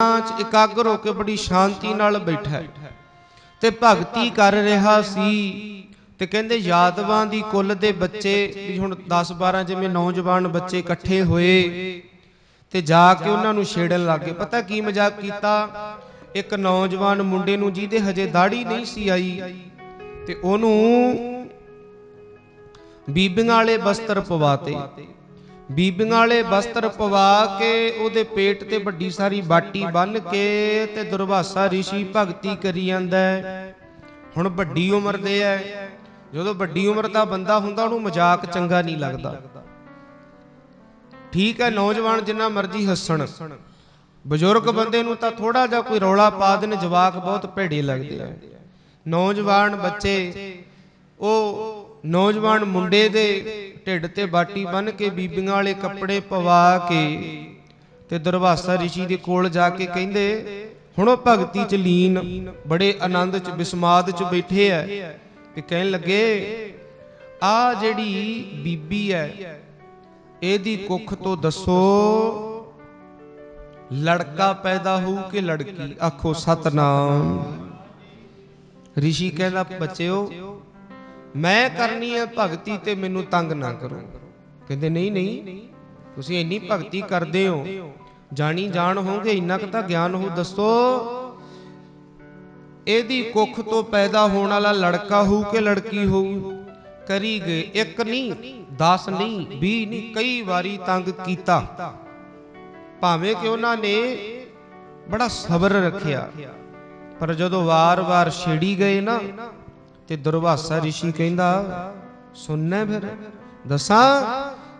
ਚ ਇਕਾਗਰ ਹੋ ਕੇ ਬੜੀ ਸ਼ਾਂਤੀ ਨਾਲ ਬੈਠਾ ਤੇ ਭਗਤੀ ਕਰ ਰਿਹਾ ਸੀ। ਤੇ ਕਹਿੰਦੇ ਯਾਦਵਾਂ ਦੀ ਕੁੱਲ ਦੇ ਬੱਚੇ ਵੀ ਹੁਣ 10 12 ਜਿਵੇਂ ਨੌਜਵਾਨ ਬੱਚੇ ਇਕੱਠੇ ਹੋਏ ਤੇ ਜਾ ਕੇ ਉਹਨਾਂ ਨੂੰ ਛੇੜਨ ਲੱਗੇ ਪਤਾ ਕੀ ਮਜ਼ਾਕ ਕੀਤਾ? ਇੱਕ ਨੌਜਵਾਨ ਮੁੰਡੇ ਨੂੰ ਜਿਹਦੇ ਹਜੇ ਦਾੜੀ ਨਹੀਂ ਸੀ ਆਈ ਤੇ ਉਹਨੂੰ ਬੀਬੀਆਂ ਵਾਲੇ ਬਸਤਰ ਪਵਾਤੇ। ਬੀਬੀਆਂ ਵਾਲੇ ਵਸਤਰ ਪਵਾ ਕੇ ਉਹਦੇ ਪੇਟ ਤੇ ਵੱਡੀ ਸਾਰੀ ਬਾਟੀ ਬੰਨ ਕੇ ਤੇ ਦੁਰਵਾਸਾ ઋષਿ ਭਗਤੀ ਕਰੀ ਜਾਂਦਾ ਹੁਣ ਵੱਡੀ ਉਮਰ ਦੇ ਐ ਜਦੋਂ ਵੱਡੀ ਉਮਰ ਦਾ ਬੰਦਾ ਹੁੰਦਾ, ਉਹਨੂੰ ਮਜ਼ਾਕ ਚੰਗਾ ਨਹੀਂ ਲੱਗਦਾ। ਠੀਕ ਹੈ, ਨੌਜਵਾਨ ਜਿੰਨਾ ਮਰਜ਼ੀ ਹੱਸਣ। ਬਜ਼ੁਰਗ ਬੰਦੇ ਨੂੰ ਤਾਂ ਥੋੜਾ ਜਿਹਾ ਕੋਈ ਰੌਲਾ ਪਾ ਦੇਣ, ਜਵਾਕ ਬਹੁਤ ਭੇੜੇ ਲੱਗਦੇ ਆ। ਨੌਜਵਾਨ ਬੱਚੇ, ਉਹ ਨੌਜਵਾਨ ਮੁੰਡੇ ਦੇ ਢਿੱਡ ਤੇ ਬਾਟੀ ਬੰਨ ਕੇ ਬੀਬੀਆਂ ਵਾਲੇ ਕੱਪੜੇ ਪਵਾ ਕੇ ਤੇ ਦਰਵਾਸਾ ઋષਿ ਦੇ ਕੋਲ ਜਾ ਕੇ ਕਹਿੰਦੇ ਹੁਣ ਉਹ ਭਗਤੀ ਚ ਲੀਨ ਬੜੇ ਆਨੰਦ ਚ ਬਿਸਮਾਦ ਚ ਬੈਠੇ ਐ ਤੇ ਕਹਿਣ ਲੱਗੇ ਆ ਜਿਹੜੀ ਬੀਬੀ ਐ ਇਹਦੀ ਕੁੱਖ ਤੋਂ ਦੱਸੋ ਲੜਕਾ ਪੈਦਾ ਹੋਊ ਕਿ ਲੜਕੀ ਆਖੋ ਸਤਨਾਮ ઋષਿ ਕਹਿੰਦਾ ਬੱਚਿਓ ਮੈਂ ਕਰਨੀ ਹੈ ਭਗਤੀ ਤੇ ਮੈਨੂੰ ਤੰਗ ਨਾ ਕਰੋ। ਕਹਿੰਦੇ, ਨਹੀਂ ਨਹੀਂ, ਤੁਸੀਂ ਇੰਨੀ ਭਗਤੀ ਕਰਦੇ ਹੋ। ਜਾਣੀ ਜਾਣ ਹੋਗੇ ਇੰਨਾ ਕੁ ਤਾਂ ਗਿਆਨ ਹੋ, ਦੱਸੋ। ਇਹਦੀ ਕੁੱਖ ਤੋਂ ਪੈਦਾ ਹੋਣ ਵਾਲਾ ਲੜਕਾ ਹੋਊ ਕਿ ਲੜਕੀ ਹੋਊ? ਕਰੀ ਗਏ, ਇੱਕ ਨਹੀਂ 10 ਨਹੀਂ 20 ਨਹੀਂ, ਕਈ ਵਾਰੀ ਤੰਗ ਕੀਤਾ। ਭਾਵੇਂ ਕਿ ਉਹਨਾਂ ਨੇ ਬੜਾ ਸਬਰ ਰੱਖਿਆ, ਪਰ ਜਦੋਂ ਵਾਰ-ਵਾਰ ਛੇੜੀ ਗਏ ਨਾ ਤੇ ਦੁਰਵਾਸਾ ઋષਿ ਕਹਿੰਦਾ, ਸੁਣਨਾ ਫਿਰ, ਦੱਸਾਂ,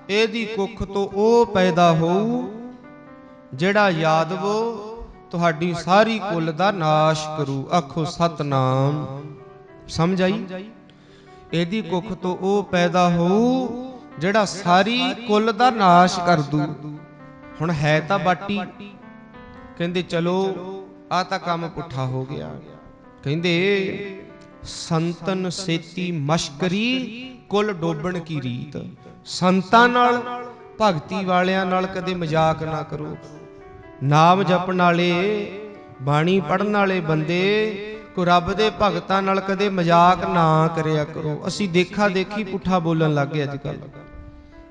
ਇਹਦੀ ਕੁੱਖ ਤੋਂ ਉਹ ਪੈਦਾ ਹੋਊ, ਜਿਹੜਾ ਯਾਦਵੋ ਤੁਹਾਡੀ ਸਾਰੀ ਕੁੱਲ ਦਾ ਨਾਸ਼ ਕਰੂ। ਆਖੋ, ਸਤਨਾਮ। ਸਮਝ ਆਈ? ਇਹਦੀ ਕੁੱਖ ਤੋਂ ਉਹ ਪੈਦਾ ਹੋਊ, ਜਿਹੜਾ ਸਾਰੀ ਕੁੱਲ ਦਾ ਨਾਸ਼ ਕਰ ਦੂ। ਹੁਣ ਹੈ ਤਾਂ ਬਾਟੀ। ਕਹਿੰਦੇ, ਚਲੋ ਆ ਤਾਂ ਕੰਮ ਪੁੱਠਾ ਹੋ ਗਿਆ। ਕਹਿੰਦੇ ਸੰਤਨ ਸੇਤੀ ਮਸ਼ਕਰੀ ਕੁੱਲ ਡੋਬਣ ਕੀ ਰੀਤ। ਸੰਤਾਂ ਨਾਲ, ਭਗਤੀ ਵਾਲਿਆਂ ਨਾਲ ਕਦੇ ਮਜ਼ਾਕ ਨਾ ਕਰੋ। ਨਾਮ ਜਪਣ ਵਾਲੇ, ਬਾਣੀ ਪੜਨ ਵਾਲੇ ਬੰਦੇ ਕੋ ਰੱਬ ਦੇ ਭਗਤਾਂ ਨਾਲ ਕਦੇ ਮਜ਼ਾਕ ਨਾ ਕਰਿਆ ਕਰੋ। ਅਸੀਂ ਦੇਖਾ ਦੇਖੀ ਪੁੱਠਾ ਬੋਲਣ ਲੱਗ ਗਏ ਅੱਜ ਕੱਲ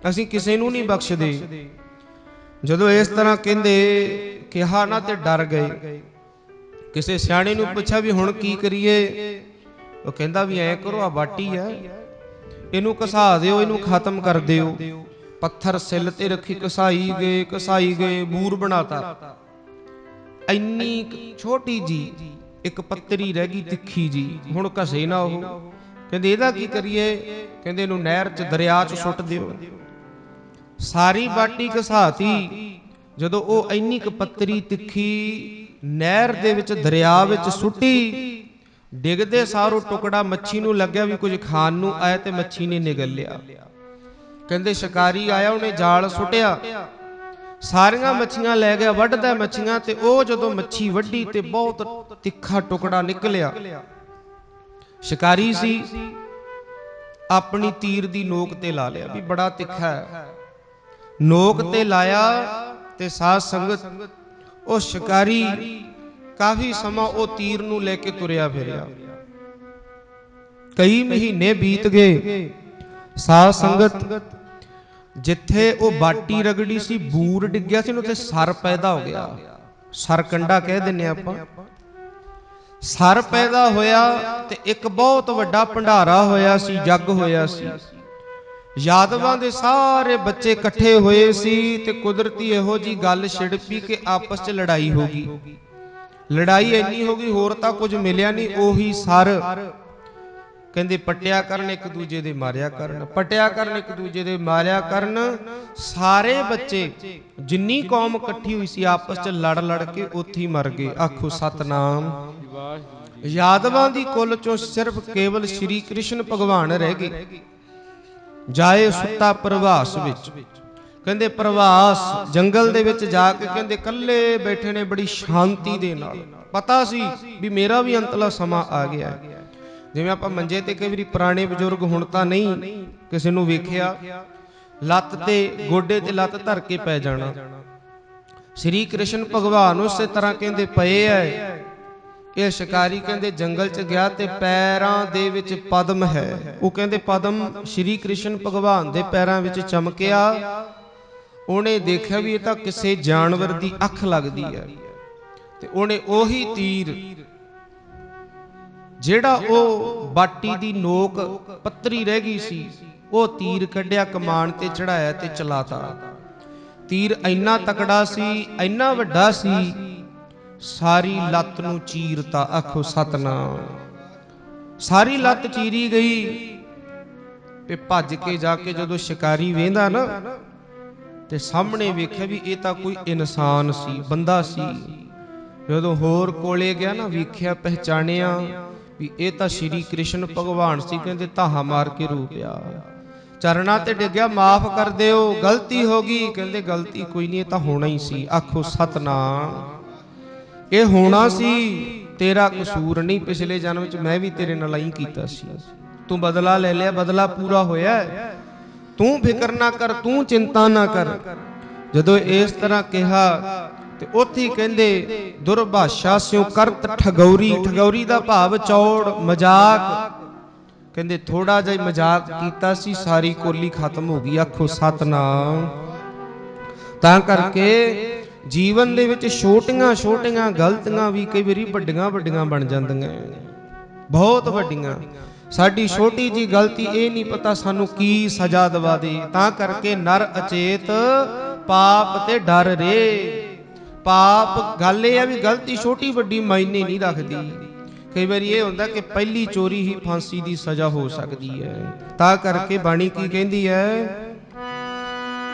ਅਸੀਂ ਕਿਸੇ ਨੂੰ ਨਹੀਂ ਬਖਸ਼ਦੇ। ਜਦੋਂ ਇਸ ਤਰ੍ਹਾਂ ਕਹਿੰਦੇ, ਕਿਹਾ ਨਾ ਤੇ ਡਰ ਗਏ। ਕਿਸੇ ਸਿਆਣੇ ਨੂੰ ਪੁੱਛਿਆ ਵੀ ਹੁਣ ਕੀ ਕਰੀਏ? ਉਹ ਕਹਿੰਦਾ ਵੀ ਐ ਕਰੋ ਆ ਬਾਟੀ ਐ ਇਹਨੂੰ ਘਸਾ ਦਿਓ, ਇਹਨੂੰ ਖਤਮ ਕਰ ਦਿਓ। ਪੱਥਰ ਸਿੱਲ ਤੇ ਰੱਖੀ, ਘਸਾਈ ਗਏ ਕਸਾਈ ਗਏ, ਬੂਰ ਬਣਾਤਾ। ਇੰਨੀ ਛੋਟੀ ਜੀ, ਇੱਕ ਪੱਤਰੀ ਰਹਿ ਗਈ ਤਿੱਖੀ ਜੀ। ਹੁਣ ਘਸੇ ਨਾ ਉਹ। ਕਹਿੰਦੇ, ਇਹਦਾ ਕੀ ਕਰੀਏ? ਕਹਿੰਦੇ, ਇਹਨੂੰ ਨਹਿਰ 'ਚ ਦਰਿਆ 'ਚ ਸੁੱਟ ਦਿਓ। ਸਾਰੀ ਬਾਟੀ ਘਸਾਤੀ। ਜਦੋਂ ਉਹ ਇੰਨੀ ਕੁ ਪੱਤਰੀ ਤਿੱਖੀ ਨਹਿਰ ਦੇ ਵਿੱਚ, ਦਰਿਆ ਵਿੱਚ ਸੁੱਟੀ ਡਿੱਗਦੇ ਸਾਰੋ ਟੁਕੜਾ ਮੱਛੀ ਨੂੰ ਲੱਗਿਆ ਵੀ ਕੁਝ ਖਾਣ ਨੂੰ ਆਇਆ ਤੇ ਮੱਛੀ ਨੇ ਨਿਗਲ ਲਿਆ ਕਹਿੰਦੇ ਸ਼ਿਕਾਰੀ ਆਇਆ, ਉਹਨੇ ਜਾਲ ਸੁੱਟਿਆ। ਸਾਰੀਆਂ ਮੱਛੀਆਂ ਲੈ ਗਿਆ, ਵੱਢਦਾ ਮੱਛੀਆਂ ਤੇ ਉਹ ਜਦੋਂ ਮੱਛੀ ਵੱਢੀ ਤੇ ਬਹੁਤ ਤਿੱਖਾ ਟੁਕੜਾ ਨਿਕਲਿਆ। ਸ਼ਿਕਾਰੀ ਸੀ, ਆਪਣੀ ਤੀਰ ਦੀ ਨੋਕ ਤੇ ਲਾ ਲਿਆ ਵੀ ਬੜਾ ਤਿੱਖਾ ਹੈ। ਨੋਕ ਤੇ ਲਾਇਆ ਤੇ ਸਾਧ ਸੰਗਤ, ਉਹ ਸ਼ਿਕਾਰੀ ਕਾਫੀ ਸਮਾਂ ਉਹ ਤੀਰ ਨੂੰ ਲੈ ਕੇ ਤੁਰਿਆ ਫਿਰਿਆ। ਕਈ ਮਹੀਨੇ ਬੀਤ ਗਏ। ਸਾਧ ਸੰਗਤ, ਜਿੱਥੇ ਉਹ ਬਾਟੀ ਰਗੜੀ ਸੀ, ਬੂਰ ਡਿੱਗਿਆ ਸੀ ਉੱਥੇ ਸਰ ਪੈਦਾ ਹੋ ਗਿਆ। ਸਰ ਸਰਕੰਡਾ ਕਹਿ ਦਿੰਨੇ ਆਪਾਂ। ਸਰ ਪੈਦਾ ਹੋਇਆ ਤੇ ਇੱਕ ਬਹੁਤ ਵੱਡਾ ਭੰਡਾਰਾ ਹੋਇਆ ਸੀ, ਜੱਗ ਹੋਇਆ ਸੀ। ਯਾਦਵਾਂ ਦੇ ਸਾਰੇ ਬੱਚੇ ਇਕੱਠੇ ਹੋਏ ਸੀ ਤੇ ਕੁਦਰਤੀ ਇਹੋ ਜੀ ਗੱਲ ਛਿੜ ਪਈ ਕਿ ਆਪਸ 'ਚ ਲੜਾਈ ਹੋ ਗਈ। ਲੜਾਈ ਇੰਨੀ ਹੋ ਗਈ, ਹੋਰ ਤਾਂ ਕੁਝ ਮਿਲਿਆ ਨਹੀਂ, ਉਹੀ ਸਰ। ਕਹਿੰਦੇ, ਪਟਿਆ ਕਰਨ ਇੱਕ ਦੂਜੇ ਦੇ ਮਾਰਿਆ ਕਰਨ, ਪਟਿਆ ਕਰਨ ਇੱਕ ਦੂਜੇ ਦੇ ਮਾਰਿਆ ਕਰਨ। ਸਾਰੇ ਬੱਚੇ, ਜਿੰਨੀ ਕੌਮ ਇਕੱਠੀ ਹੋਈ ਸੀ, ਆਪਸ 'ਚ ਲੜ ਲੜ ਕੇ ਉੱਥੇ ਹੀ ਮਰ ਗਏ। ਆਖੋ, ਸਤਨਾਮ। ਯਾਦਵਾਂ ਦੀ ਕੁੱਲ ਚੋਂ ਸਿਰਫ ਕੇਵਲ ਸ਼੍ਰੀ ਕ੍ਰਿਸ਼ਨ ਭਗਵਾਨ ਰਹਿ ਗਏ। ਜਾਏ ਸੁੱਤਾ ਪ੍ਰਵਾਸ ਵਿੱਚ। ਕਹਿੰਦੇ ਪ੍ਰਵਾਸ ਜੰਗਲ ਦੇ ਵਿੱਚ ਜਾ ਕੇ ਕਹਿੰਦੇ ਇਕੱਲੇ ਬੈਠੇ ਨੇ ਬੜੀ ਸ਼ਾਂਤੀ ਦੇ ਨਾਲ। ਪਤਾ ਸੀ ਵੀ ਮੇਰਾ ਵੀ ਅੰਤਲਾ ਸਮਾਂ ਆ ਗਿਆ ਹੈ। ਜਿਵੇਂ ਆਪਾਂ ਮੰਜੇ ਤੇ ਕਈ ਵਾਰੀ ਪੁਰਾਣੇ ਬਜ਼ੁਰਗ ਹੁਣ ਤਾਂ ਨਹੀਂ ਕਿਸੇ ਨੂੰ ਵੇਖਿਆ, ਲੱਤ ਤੇ ਗੋਡੇ ਤੇ ਲੱਤ ਧਰ ਕੇ ਪੈ ਜਾਣਾ। ਸ੍ਰੀ ਕ੍ਰਿਸ਼ਨ ਭਗਵਾਨ ਉਸੇ ਤਰ੍ਹਾਂ ਕਹਿੰਦੇ ਪਏ ਐ। ਇਹ ਸ਼ਿਕਾਰੀ ਕਹਿੰਦੇ ਜੰਗਲ 'ਚ ਗਿਆ ਤੇ ਪੈਰਾਂ ਦੇ ਵਿੱਚ ਪਦਮ ਹੈ। ਉਹ ਕਹਿੰਦੇ ਪਦਮ ਸ੍ਰੀ ਕ੍ਰਿਸ਼ਨ ਭਗਵਾਨ ਦੇ ਪੈਰਾਂ ਵਿੱਚ ਚਮਕਿਆ। ਉਹਨੇ ਦੇਖਿਆ ਵੀ ਇਹ ਤਾਂ ਕਿਸੇ ਜਾਨਵਰ ਦੀ ਅੱਖ ਲੱਗਦੀ ਹੈ। ਤੇ ਉਹਨੇ ਉਹੀ ਤੀਰ ਜਿਹੜਾ ਉਹ ਬਾਟੀ ਦੀ ਨੋਕ ਪੱਤਰੀ ਰਹਿ ਗਈ ਸੀ, ਉਹ ਤੀਰ ਕੱਢਿਆ, ਕਮਾਨ ਤੇ ਚੜਾਇਆ ਤੇ ਚਲਾਤਾ। ਤੀਰ ਇੰਨਾ ਤਕੜਾ ਸੀ, ਇੰਨਾ ਵੱਡਾ ਸੀ, ਸਾਰੀ ਲੱਤ ਨੂੰ ਚੀਰਤਾ। ਆਖੋ ਸਤਨਾਮ। ਸਾਰੀ ਲੱਤ ਚੀਰੀ ਗਈ ਤੇ ਭੱਜ ਕੇ ਜਾ ਕੇ ਜਦੋਂ ਸ਼ਿਕਾਰੀ ਵੇਂਦਾ ਨਾ ਤੇ ਸਾਹਮਣੇ ਵੇਖਿਆ ਵੀ ਇਹ ਤਾਂ ਕੋਈ ਇਨਸਾਨ ਸੀ, ਬੰਦਾ ਸੀ। ਜਦੋਂ ਹੋਰ ਕੋਲੇ ਗਿਆ ਨਾ, ਵੇਖਿਆ, ਪਹਿਚਾਣਿਆ ਵੀ ਇਹ ਤਾਂ ਸ਼੍ਰੀ ਕ੍ਰਿਸ਼ਨ ਭਗਵਾਨ ਸੀ, ਕਹਿੰਦੇ ਧਾਹਾ ਮਾਰ ਕੇ ਰੂਪਿਆ ਚਰਨਾਂ ਤੇ ਡਿੱਗਿਆ, ਮਾਫ ਕਰ ਦਿਓ, ਗਲਤੀ ਹੋ ਗਈ। ਕਹਿੰਦੇ ਗਲਤੀ ਕੋਈ ਨਹੀਂ, ਇਹ ਤਾਂ ਹੋਣਾ ਹੀ ਸੀ। ਆਖੋ, ਸਤਨਾਮ। ਇਹ ਹੋਣਾ ਸੀ, ਤੇਰਾ ਕਸੂਰ ਨਹੀਂ। ਪਿਛਲੇ ਜਨਮ ਵਿੱਚ ਮੈਂ ਵੀ ਤੇਰੇ ਨਾਲ ਹੀ ਕੀਤਾ ਸੀ। ਤੂੰ ਬਦਲਾ ਲੈ ਲਿਆ, ਬਦਲਾ ਪੂਰਾ ਹੋਇਆ ਤੂੰ ਫਿਕਰ ਨਾ ਕਰ, ਤੂੰ ਚਿੰਤਾ ਨਾ ਕਰ। ਜਦੋਂ ਇਸ ਤਰ੍ਹਾਂ ਕਿਹਾ, ਤੇ ਉੱਥੇ ਕਹਿੰਦੇ, ਦੁਰਭਾਸ਼ਾ ਸਿਉ ਕਰਤ ਠਗੌਰੀ ਠਗੌਰੀ ਦਾ ਭਾਵ ਚੌੜ, ਮਜ਼ਾਕ। ਕਹਿੰਦੇ ਥੋੜਾ ਜਿਹਾ ਮਜ਼ਾਕ ਕੀਤਾ ਸੀ, ਸਾਰੀ ਕੋਲੀ ਖਤਮ ਹੋ ਗਈ। ਆਖੋ, ਸਤਨਾਮ। ਤਾਂ ਕਰਕੇ ਜੀਵਨ ਦੇ ਵਿੱਚ ਛੋਟੀਆਂ ਛੋਟੀਆਂ ਗਲਤੀਆਂ ਵੀ ਕਈ ਵਾਰੀ ਵੱਡੀਆਂ ਵੱਡੀਆਂ ਬਣ ਜਾਂਦੀਆਂ ਬਹੁਤ ਵੱਡੀਆਂ। ਸਾਡੀ ਛੋਟੀ ਜੀ ਗਲਤੀ ਇਹ ਨਹੀਂ ਪਤਾ ਸਾਨੂੰ ਕੀ ਸਜ਼ਾ ਦਵਾ ਦੇ। ਤਾਂ ਕਰਕੇ ਨਰ ਅਚੇਤ ਪਾਪ ਤੇ ਡਰ ਰੇ। ਪਾਪ ਗੱਲ ਇਹ ਆ ਵੀ ਗਲਤੀ ਛੋਟੀ ਵੱਡੀ ਮਾਇਨੇ ਨਹੀਂ ਰੱਖਦੀ। ਕਈ ਵਾਰੀ ਇਹ ਹੁੰਦਾ ਕਿ ਪਹਿਲੀ ਚੋਰੀ ਹੀ ਫਾਂਸੀ ਦੀ ਸਜ਼ਾ ਹੋ ਸਕਦੀ ਹੈ। ਤਾਂ ਕਰਕੇ ਬਾਣੀ ਕੀ ਕਹਿੰਦੀ ਹੈ?